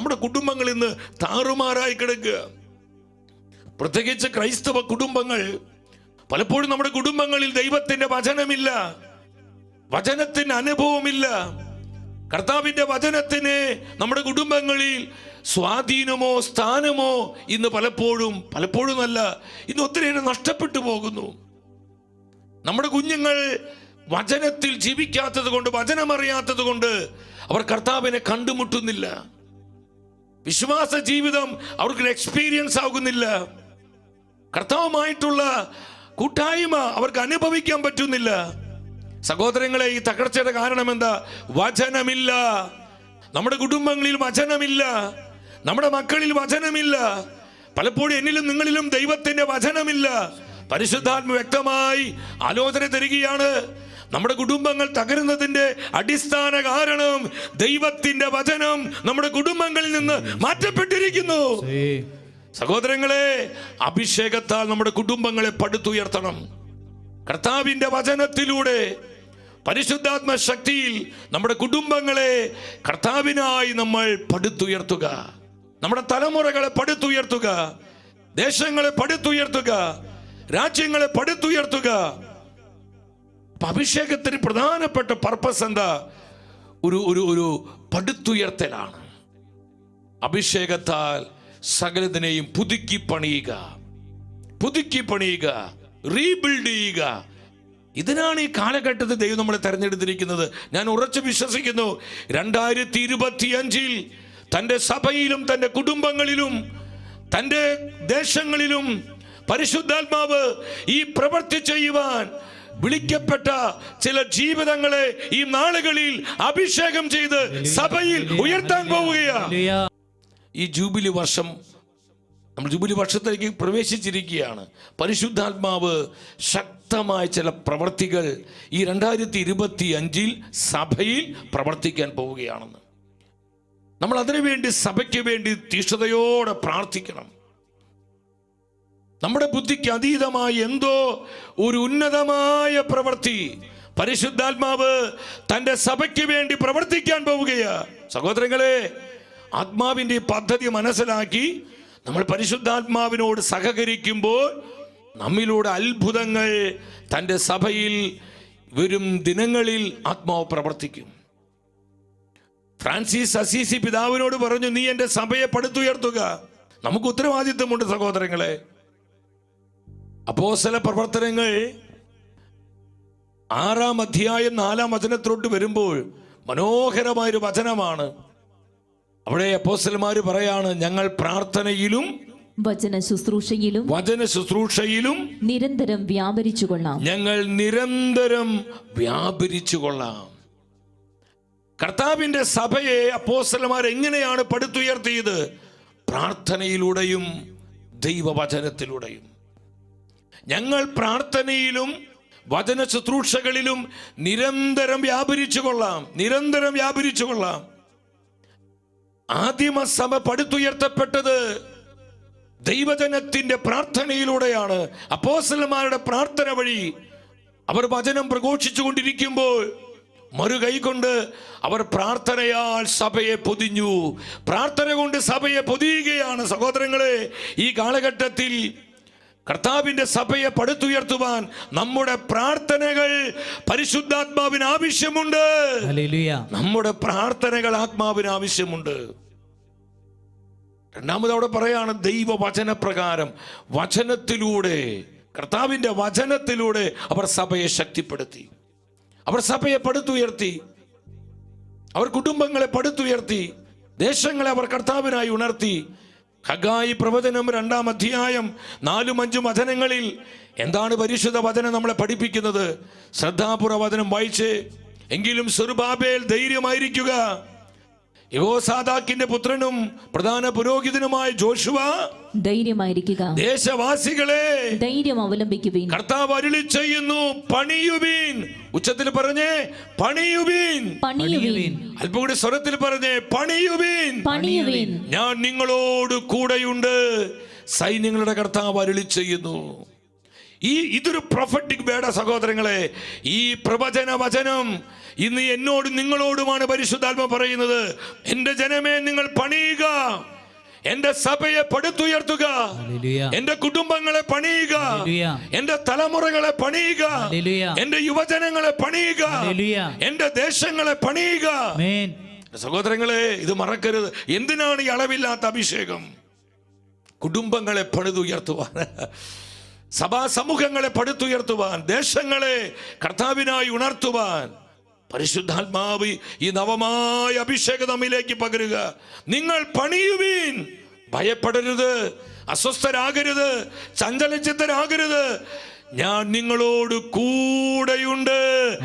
നമ്മുടെ കുടുംബങ്ങൾ ഇന്ന് താറുമാറായി കിടക്കുക. പ്രത്യേകിച്ച് ക്രൈസ്തവ കുടുംബങ്ങൾ പലപ്പോഴും നമ്മുടെ കുടുംബങ്ങളിൽ ദൈവത്തിന്റെ വചനമില്ല വചനത്തിന് അനുഭവമില്ല. കർത്താവിന്റെ വചനത്തിന് നമ്മുടെ കുടുംബങ്ങളിൽ സ്വാധീനമോ സ്ഥാനമോ ഇന്ന് പലപ്പോഴും പലപ്പോഴും അല്ല ഇന്ന് ഒത്തിരിയേറെ നഷ്ടപ്പെട്ടു പോകുന്നു. നമ്മുടെ കുഞ്ഞുങ്ങൾ വചനത്തിൽ ജീവിക്കാത്തത് കൊണ്ട് വചനമറിയാത്തത് കൊണ്ട് അവർ കർത്താവിനെ കണ്ടുമുട്ടുന്നില്ല. വിശ്വാസ ജീവിതം അവർക്ക് എക്സ്പീരിയൻസ് ആകുന്നില്ല. കർത്താവുമായിട്ടുള്ള കൂട്ടായ്മ അവർക്ക് അനുഭവിക്കാൻ പറ്റുന്നില്ല. സഹോദരങ്ങളെ ഈ തകർച്ചയുടെ കാരണം എന്താ? വചനമില്ല. നമ്മുടെ കുടുംബങ്ങളിൽ വചനമില്ല. നമ്മുടെ മക്കളിൽ വചനമില്ല. പലപ്പോഴും എന്നിലും നിങ്ങളിലും ദൈവത്തിന്റെ വചനമില്ല. പരിശുദ്ധാത്മ വ്യക്തമായി ആലോചന തരികയാണ്. നമ്മുടെ കുടുംബങ്ങൾ തകരുന്നതിന്റെ അടിസ്ഥാന കാരണം ദൈവത്തിന്റെ വചനം നമ്മുടെ കുടുംബങ്ങളിൽ നിന്ന് മാറ്റപ്പെട്ടിരിക്കുന്നു. സഹോദരങ്ങളെ അഭിഷേകത്താൽ നമ്മുടെ കുടുംബങ്ങളെ പടുത്തുയർത്തണം. കർത്താവിന്റെ വചനത്തിലൂടെ പരിശുദ്ധാത്മ ശക്തിയിൽ നമ്മുടെ കുടുംബങ്ങളെ കർത്താവിനായി നമ്മൾ പടുത്തുയർത്തുക. നമ്മുടെ തലമുറകളെ പടുത്തുയർത്തുക. ദേശങ്ങളെ പടുത്തുയർത്തുക. രാജ്യങ്ങളെ പടുത്തുയർത്തുക. അപ്പൊ അഭിഷേകത്തിന് പ്രധാനപ്പെട്ട പർപ്പസ് എന്താ? ഒരു ഒരു ഒരു പടുത്തുയർത്തലാണ്. അഭിഷേകത്താൽ സകലതിനെയും പുതുക്കി പണിയുക. പുതുക്കി പണിയുക. റീബിൽഡ് ചെയ്യുക. ഇതിനാണ് ഈ കാലഘട്ടത്തിൽ ദൈവം നമ്മളെ തെരഞ്ഞെടുത്തിരിക്കുന്നത്. ഞാൻ ഉറച്ചു വിശ്വസിക്കുന്നു. രണ്ടായിരത്തി ഇരുപത്തി അഞ്ചിൽ തന്റെ സഭയിലും തന്റെ കുടുംബങ്ങളിലും തന്റെ ദേശങ്ങളിലും പരിശുദ്ധാത്മാവ് ഈ പ്രവൃത്തി ചെയ്യുവാൻ വിളിക്കപ്പെട്ട ചില ജീവിതങ്ങളെ ഈ നാളുകളിൽ അഭിഷേകം ചെയ്ത് സഭയിൽ ഉയർത്താൻ പോവുകയാണ്. ഈ ജൂബിലി വർഷം നമ്മൾ ജൂബിലി വർഷത്തിലേക്ക് പ്രവേശിച്ചിരിക്കുകയാണ്. പരിശുദ്ധാത്മാവ് ശക്തമായ ചില പ്രവർത്തികൾ ഈ രണ്ടായിരത്തി ഇരുപത്തി അഞ്ചിൽ സഭയിൽ പ്രവർത്തിക്കാൻ പോവുകയാണെന്ന്. നമ്മൾ അതിനുവേണ്ടി സഭയ്ക്ക് വേണ്ടി തീഷ്ണതയോടെ പ്രാർത്ഥിക്കണം. നമ്മുടെ ബുദ്ധിക്ക് അതീതമായ എന്തോ ഒരു ഉന്നതമായ പ്രവൃത്തി. പരിശുദ്ധാത്മാവ് തന്റെ സഭയ്ക്ക് വേണ്ടി പ്രവർത്തിക്കാൻ പോവുകയാ. സഹോദരങ്ങളെ ആത്മാവിന്റെ പദ്ധതി മനസ്സിലാക്കി നമ്മൾ പരിശുദ്ധാത്മാവിനോട് സഹകരിക്കുമ്പോൾ നമ്മിലൂടെ അത്ഭുതങ്ങൾ തന്റെ സഭയിൽ വരും ദിനങ്ങളിൽ ആത്മാവ് പ്രവർത്തിക്കും. ഫ്രാൻസിസ് അസീസി പിതാവിനോട് പറഞ്ഞു നീ എന്റെ സഭയെ പടുത്തുയർത്തുക. നമുക്ക് ഉത്തരവാദിത്വമുണ്ട് സഹോദരങ്ങളെ. അപ്പോസല പ്രവർത്തനങ്ങൾ ആറാം അധ്യായം നാലാം വചനത്തിലോട്ട് വരുമ്പോൾ മനോഹരമായൊരു വചനമാണ്. അവിടെ അപ്പോസലന്മാര് പറയാണ് ഞങ്ങൾ പ്രാർത്ഥനയിലും വചന ശുശ്രൂഷയിലും വചന ശുശ്രൂഷയിലും നിരന്തരം വ്യാപരിച്ചു കൊള്ളാം ഞങ്ങൾ നിരന്തരം വ്യാപരിച്ചു കൊള്ളാം കർത്താവിന്റെ സഭയെ അപ്പോസലന്മാർ എങ്ങനെയാണ് പടുത്തുയർത്തിയത്? പ്രാർത്ഥനയിലൂടെയും ദൈവവചനത്തിലൂടെയും. ഞങ്ങൾ പ്രാർത്ഥനയിലും വചന ശുശ്രൂഷകളിലും നിരന്തരം വ്യാപരിച്ചു കൊള്ളാം. നിരന്തരം വ്യാപരിച്ചു കൊള്ളാം. ആദിമ സഭ പടുത്തുയർത്തപ്പെട്ടത് ദൈവജനത്തിന്റെ പ്രാർത്ഥനയിലൂടെയാണ്. അപ്പോസലന്മാരുടെ പ്രാർത്ഥന വഴി അവർ വചനം പ്രഘോഷിച്ചു കൊണ്ടിരിക്കുമ്പോൾ മറുകൈ കൊണ്ട് അവർ പ്രാർത്ഥനയാൽ സഭയെ പൊതിഞ്ഞു. പ്രാർത്ഥന കൊണ്ട് സഭയെ പൊതിയുകയാണ് സഹോദരങ്ങളെ ഈ കാലഘട്ടത്തിൽ കർത്താവിന്റെ സഭയെ പടുത്തുയർത്തുവാൻ നമ്മുടെ പ്രാർത്ഥനകൾ പരിശുദ്ധാത്മാവിന് ആവശ്യമുണ്ട്. നമ്മുടെ പ്രാർത്ഥനകൾ ആത്മാവിന് ആവശ്യമുണ്ട്. രണ്ടാമത് അവിടെ പറയാണ് ദൈവ വചനപ്രകാരം വചനത്തിലൂടെ കർത്താവിന്റെ വചനത്തിലൂടെ അവർ സഭയെ ശക്തിപ്പെടുത്തി. അവർ സഭയെ പടുത്തുയർത്തി. അവർ കുടുംബങ്ങളെ പടുത്തുയർത്തി. ദേശങ്ങളെ അവർ കർത്താവിനായി ഉണർത്തി. ഹഗായി പ്രവചനം രണ്ടാം അധ്യായം നാലും അഞ്ചും വചനങ്ങളിൽ എന്താണ് പരിശുദ്ധ വചനം നമ്മളെ പഠിപ്പിക്കുന്നത്? ശ്രദ്ധാപുര വചനം വായിച്ച് എങ്കിലും സെറുബാബേൽ ധൈര്യമായിരിക്കുക. യഹോസാദാക്കിന്റെ പുത്രനും പ്രധാന പുരോഹിതനുമായ ജോഷുവ ധൈര്യമായിരിക്കുക. ദേശവാസികളെ ധൈര്യം അവലംബിക്കുവീൻ. കർത്താവ് അരുളി ചെയ്യുന്നു പണിയുവീൻ. ഉച്ചത്തിൽ പറഞ്ഞേ പണിയുവീൻ. പണിയുവീൻ. അല്പം കൂടി സ്വരത്തിൽ പറഞ്ഞേ പണിയുവീൻ. പണിയുവീൻ. ഞാൻ നിങ്ങളോട് കൂടെയുണ്ട്. സൈന്യങ്ങളുടെ കർത്താവ് അരുളി ചെയ്യുന്നു. ഈ ഇതൊരു പ്രൊഫറ്റിക് വേട സഹോദരങ്ങളെ ഈ പ്രവചന വചനം ഇന്ന് എന്നോടും നിങ്ങളോടുമാണ് പരിശുദ്ധാത്മ പറയുന്നത്. എന്റെ ജനമേ നിങ്ങൾ പണിയുക. എന്റെ സഭയെ പടുത്തുയർത്തുക. എന്റെ കുടുംബങ്ങളെ പണിയുക. എന്റെ തലമുറകളെ പണിയുക. എന്റെ യുവജനങ്ങളെ പണിയുക. എന്റെ ദേശങ്ങളെ പണിയുക. സഹോദരങ്ങളെ ഇത് മറക്കരുത്. എന്തിനാണ് ഈ അളവില്ലാത്ത അഭിഷേകം? കുടുംബങ്ങളെ പണിതുയർത്തുവാൻ സഭാ സമൂഹങ്ങളെ പടുത്തുയർത്തുവാൻ ദേശങ്ങളെ കർത്താവിനായി ഉണർത്തുവാൻ. പരിശുദ്ധാത്മാവ് ഈ നവമായ അഭിഷേകം നമ്മിലേക്ക് പകരുക. നിങ്ങൾ പണിയുവീൻ. ഭയപ്പെടരുത്. അസ്വസ്ഥരാകരുത്. ചഞ്ചലചിത്തരാകരുത്. ഞാൻ നിങ്ങളോട് കൂടെയുണ്ട്.